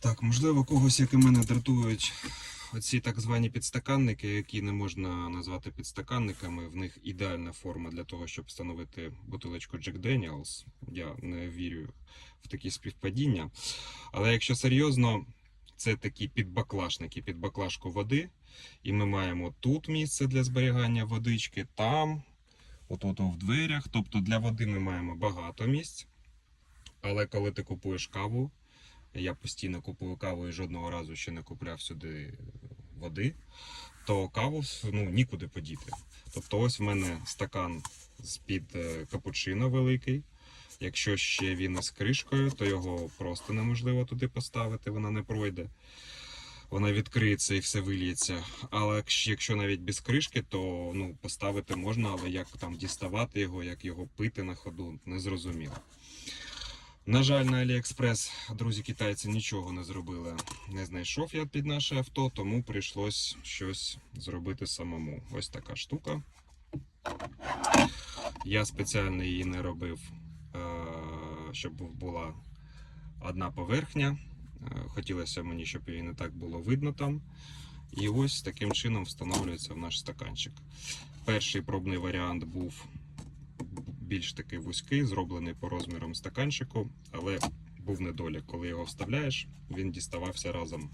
Так, можливо, когось, як і мене, дратують оці так звані підстаканники, які не можна назвати підстаканниками. В них ідеальна форма для того, щоб встановити бутилочку Jack Daniels. Я не вірю в такі співпадіння. Але якщо серйозно, це такі підбаклажники, під баклажку води. І ми маємо тут місце для зберігання водички, там, отут в дверях. Тобто для води ми маємо багато місць. Але коли ти купуєш каву, я постійно купую каву і жодного разу ще не купляв сюди води, то каву ну, нікуди подіти. Тобто, ось в мене стакан з-під е, капучино великий. Якщо ще він із кришкою, то його просто неможливо туди поставити, вона не пройде. Вона відкриється і все вильється. Але якщо- навіть без кришки, то ну, поставити можна, але як там діставати його, як його пити на ходу, не зрозуміло. На жаль, на Аліекспрес друзі китайці нічого не зробили. Не знайшов я під наше авто, тому прийшлось щось зробити самому. Ось така штука. Я спеціально її не робив, е, щоб була одна поверхня. Е, Хотілося мені, щоб її не так було видно там. І ось таким чином встановлюється в наш стаканчик. Перший пробний варіант був більш такий вузький, зроблений по розмірам стаканчику, але був недолік. Коли його вставляєш, він діставався разом.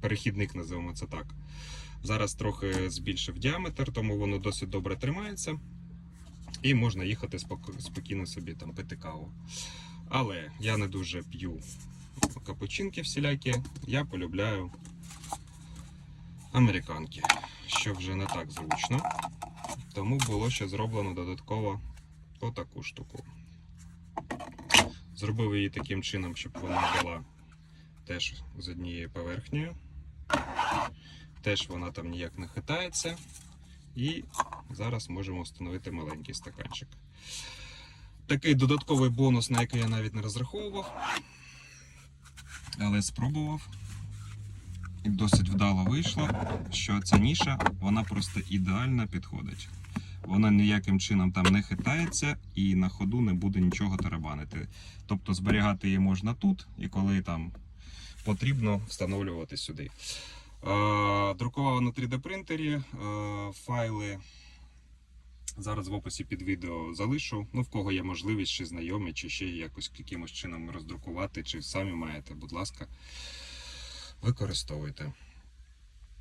Перехідник називаємо це так. Зараз трохи збільшив діаметр, тому воно досить добре тримається. І можна їхати спокійно собі там пити каву. Але я не дуже п'ю капучинки всілякі, я полюбляю американки, що вже не так зручно. Тому було ще зроблено додатково отаку штуку. Зробив її таким чином, щоб вона була теж з однією поверхнею. Теж вона там ніяк не хитається. І зараз можемо встановити маленький стаканчик. Такий додатковий бонус, на який я навіть не розраховував, але спробував. І досить вдало вийшло, що ця ніша вона просто ідеально підходить. Вона ніяким чином там не хитається і на ходу не буде нічого тарабанити. Тобто зберігати її можна тут, і коли там потрібно встановлювати сюди. Друкував на 3D принтері файли. Зараз в описі під відео залишу. Ну, в кого є можливість, чи знайомі, чи ще якось якимось чином роздрукувати, чи самі маєте, будь ласка, використовуйте.